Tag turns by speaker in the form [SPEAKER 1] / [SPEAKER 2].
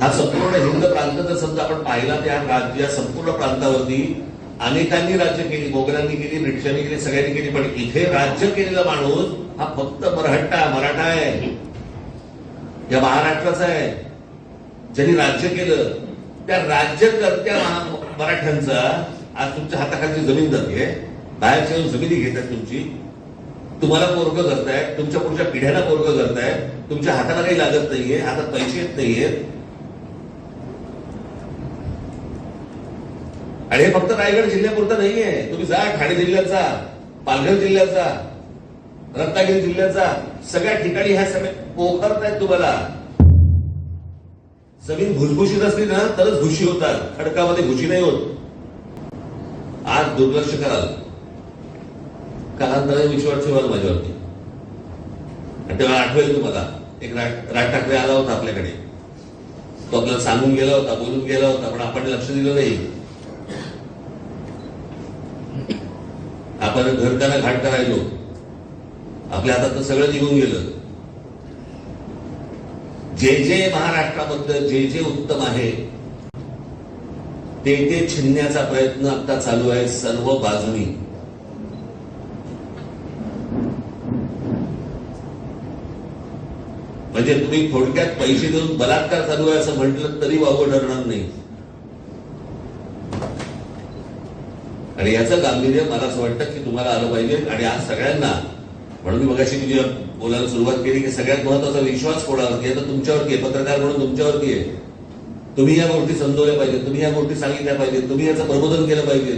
[SPEAKER 1] हा संपूर्ण हिंद प्रांत जर समजा आपण पाहिला त्या राज्य संपूर्ण प्रांतावरती अनेकांनी राज्य केली मोगलांनी केली ब्रिटिशांनी केली सगळ्यांनी केली पण इथे राज्य केलेला माणूस हा फक्त मराठा मराठा आहे. या महाराष्ट्राचा आहे. ज्यांनी राज्य केलं त्या राज्यकर्त्या मराठ्यांचा आज तुमच्या हाताखालची जमीन जाते बाहेरच्या येऊन जमिनी घेतात तुमची. तुम्हाला पोरग करतायत तुमच्या पुढच्या पिढ्यांना पोरग करतायत तुमच्या हाताला काही लागत नाहीये हातात पैसे येत नाहीयेत. आणि हे फक्त रायगड जिल्ह्यापुरतं नाहीये. तुम्ही जा ठाणे जिल्ह्याचा पालघर जिल्ह्याचा रत्नागिरी जिल्ह्याचा सगळ्या ठिकाणी ह्या सगळ्या पोखरत आहेत तुम्हाला. जमीन भुसभुशीत असली ना तरच घुशी होतात. खडकामध्ये घुशी नाही होत. आज दुर्लक्ष कराल. कालांतराने विश्वास ठेवाल माझ्यावरती. आणि तेव्हा आठवेल तुम्हाला. एक राज राज ठाकरे आला होता आपल्याकडे. तो आपल्याला सांगून गेला होता बोलून गेला होता पण आपण लक्ष दिलं नाही. आपण घरकाना घाट करायचो. आपल्या हातात सगळं निघून गेलं. जे जे महाराष्ट्राबद्दल जे जे उत्तम आहे ते ते छिनण्याचा प्रयत्न आता चालू आहे सर्व बाजूनी. म्हणजे तुम्ही थोडक्यात पैसे देऊन बलात्कार चालू आहे असं म्हटलं तरी वावं ठरणार नाही. आणि याचं गांभीर्य मला असं वाटतं की तुम्हाला आलं पाहिजे. आणि आज सगळ्यांना म्हणून मी मगाशी मी बोलायला सुरुवात केली की सगळ्यात महत्त्वाचा विश्वास कोणावरती आहे? तर तुमच्यावरती आहे. पत्रकार म्हणून तुमच्यावरती आहे. तुम्ही या गोष्टी समजवल्या पाहिजेत. तुम्ही या गोष्टी सांगितल्या पाहिजेत. तुम्ही याचं प्रबोधन केलं पाहिजे